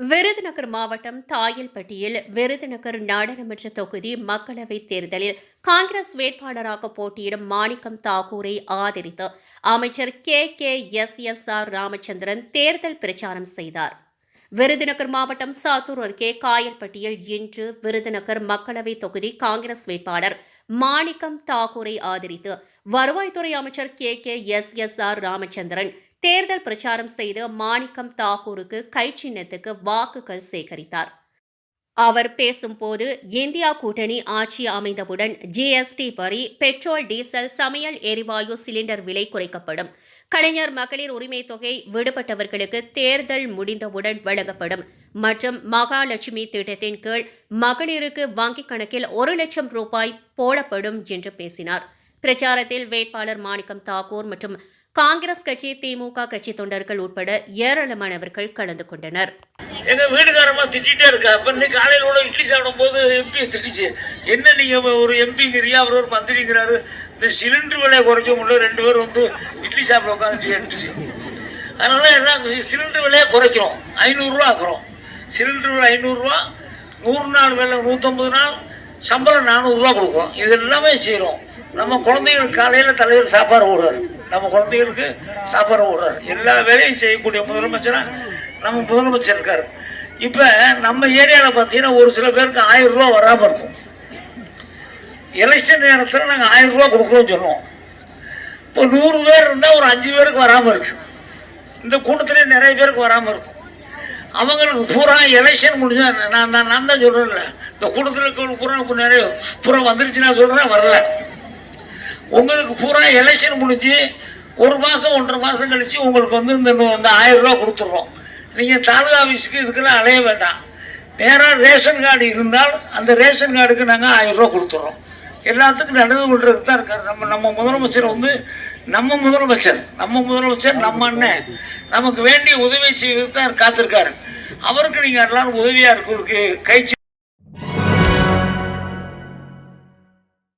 விருதுநகர் மாவட்டம் தாயல்பட்டியில் விருதுநகர் நாடாளுமன்ற தொகுதி மக்களவைத் தேர்தலில் காங்கிரஸ் வேட்பாளராக போட்டியிடும் மாணிக்கம் தாக்கூரை ஆதரித்து அமைச்சர் K K S S R Ramachandran தேர்தல் பிரச்சாரம் செய்தார். விருதுநகர் மாவட்டம் சாத்தூர் அருகே காயல்பட்டியில் இன்று விருதுநகர் மக்களவைத் தொகுதி காங்கிரஸ் வேட்பாளர் மாணிக்கம் தாக்கூரை ஆதரித்து வருவாய்த்துறை அமைச்சர் K K S S R Ramachandran தேர்தல் பிரச்சாரம் செய்து மாணிக்கம் தாகூருக்கு கை சின்னத்துக்கு வாக்குகள் சேகரித்தார். அவர் பேசும்போது இந்தியா கூட்டணி ஆட்சி அமைந்தவுடன் ஜிஎஸ்டி வரி பெட்ரோல் டீசல் சமையல் எரிவாயு சிலிண்டர் விலை குறைக்கப்படும். கலைஞர் மகளிர் உரிமை தொகை விடுபட்டவர்களுக்கு தேர்தல் முடிந்தவுடன் வழங்கப்படும். மற்றும் மகாலட்சுமி திட்டத்தின் கீழ் மகளிருக்கு வங்கிக் கணக்கில் ஒரு லட்சம் ரூபாய் போடப்படும் என்று பேசினார். பிரச்சாரத்தில் வேட்பாளர் மாணிக்கம் தாக்கூர் மற்றும் காங்கிரஸ் கட்சி திமுக கட்சி தொண்டர்கள் உட்பட ஏராளமானவர்கள் கலந்து கொண்டனர். எங்க வீடுகாரமா திட்டிகிட்டே இருக்கா. அப்ப இன்னைக்கு காலையில கூட இட்லி சாப்பிடும் போது எம்பி திட்டுச்சு. என்ன நீங்க ஒரு எம்பிங்கிறியா அவர் ஒரு மந்திரிங்கிறாரு. இந்த சிலிண்டர் விலையை குறைக்க முடியல. ரெண்டு பேர் வந்து இட்லி சாப்பிட உட்காந்து அதனால என்ன சிலிண்டர் விலையை குறைக்கிறோம். ஐநூறுரூவா ஆக்குறோம். சிலிண்டர் விலை ஐநூறுரூவா நூறு நாள் வேலை நூற்றம்பது நாள் சம்பளம் நானூறுரூவா கொடுக்குறோம். இது எல்லாமே செய்கிறோம் நம்ம குழந்தைங்களுக்கு காலையில் தலைவர் சாப்பாடு போடுறாரு. நம்ம குழந்தைகளுக்கு சாப்பாடு விடுறாரு எல்லா வேலையும் செய்யக்கூடிய முதலமைச்சரா நம்ம முதலமைச்சர் இருக்காரு. இப்போ நம்ம ஏரியாவில் பார்த்தீங்கன்னா ஒரு சில பேருக்கு ஆயிரம் ரூபா வராமல் இருக்கும். எலெக்ஷன் நேரத்தில் நாங்கள் ஆயிரம் ரூபா கொடுக்குறோம்னு சொல்லுவோம். இப்போ நூறு பேர் இருந்தால் ஒரு அஞ்சு பேருக்கு வராமல் இருக்கு. இந்த கூட்டத்திலே நிறைய பேருக்கு வராமல் இருக்கும். அவங்களுக்கு பூரா எலெக்ஷன் முடிஞ்சா நான் நான் நான் தான் சொல்கிறேன்ல இந்த கூட்டத்தில் இருக்கிறவங்க பூரா நிறைய பூரா வந்துருச்சு நான் சொல்கிறேன் வரல. உங்களுக்கு பூரா எலெக்ஷன் முடிஞ்சு ஒரு மாதம் ஒன்றரை மாதம் கழித்து உங்களுக்கு வந்து இந்த இந்த ஆயிரம் ரூபா கொடுத்துட்றோம் நீங்கள் தாலுகா ஆஃபீஸுக்கு இதுக்கெல்லாம் அலைய வேண்டாம். நேராக ரேஷன் கார்டு இருந்தால் அந்த ரேஷன் கார்டுக்கு நாங்கள் ஆயிரம் ரூபா கொடுத்துட்றோம் எல்லாத்துக்கும் நடந்து கொள்றதுக்கு தான் இருக்கார். நம்ம நம்ம முதலமைச்சர் வந்து நம்ம முதலமைச்சர் நம்ம முதலமைச்சர் நம்ம அண்ணன். நமக்கு வேண்டிய உதவி செய்வதற்கு தான் காத்திருக்காரு. அவருக்கு நீங்கள் எல்லாரும் உதவியாக இருக்கிறதுக்கு கை